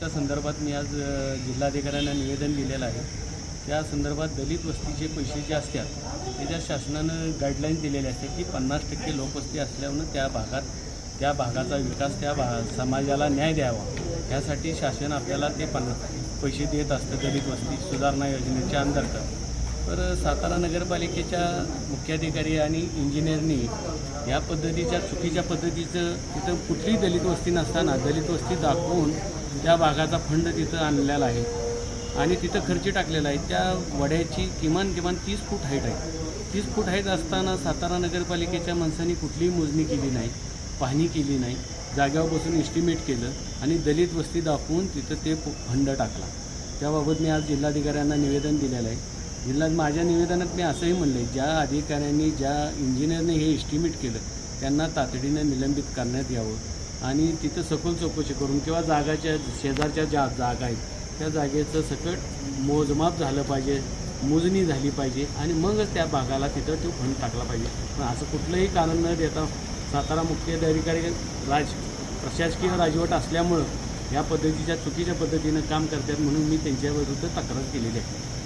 त्या संदर्भात मी आज जिल्हाधिकाऱ्यांना निवेदन दिलेलं आहे. त्या संदर्भात दलित वस्तीचे पैसे जे असतात त्याच्या शासनानं गाईडलाईन दिलेले असते की पन्नास टक्के लोकवस्ती असल्यामुळं त्या भागात त्या भागाचा विकास त्या भा समाजाला न्याय द्यावा. यासाठी शासन आपल्याला ते पन्ना पैसे देत असतं दलित वस्ती सुधारणा योजनेच्या अंतर्गत. तर सातारा नगरपालिकेच्या मुख्याधिकारी आणि इंजिनियरनी या पद्धतीच्या चुकीच्या पद्धतीचं तिथं कुठलीही दलित वस्ती नसताना दलित वस्ती दाखवून त्या भागाचा फंड तिथं आणलेला आहे. आणि तिथं खर्ची टाकलेला आहे. त्या वड्याची किमान किमान तीस फूट हाईट आहे. तीस फूट हाईट असताना सातारा नगरपालिकेच्या माणसांनी कुठलीही मोजणी केली नाही पाहणी केली नाही जाग्यावर बसून एस्टिमेट केलं आणि दलित वस्ती दाखवून तिथं ते फंड टाकला. त्याबाबत मी आज जिल्हाधिकाऱ्यांना निवेदन दिलेलं आहे. जिल्हा माझ्या निवेदनात मी असंही म्हणलं ज्या अधिकाऱ्यांनी ज्या इंजिनियरने हे एस्टिमेट केलं त्यांना तातडीनं निलंबित करण्यात यावं आणि तिथं सखोल चौकशी करून किंवा जागाच्या शेजारच्या ज्या जागा आहेत त्या जागेचं सकट मोजमाप झालं पाहिजे मोजणी झाली पाहिजे आणि मगच त्या भागाला तिथं तो फंड टाकला पाहिजे. पण असं कुठलंही कारण न देता सातारा मुख्याधिकारी राज प्रशासकीय राजवट असल्यामुळं या पद्धतीच्या चुकीच्या पद्धतीनं काम करतात म्हणून मी त्यांच्याविरुद्ध तक्रार केलेली आहे.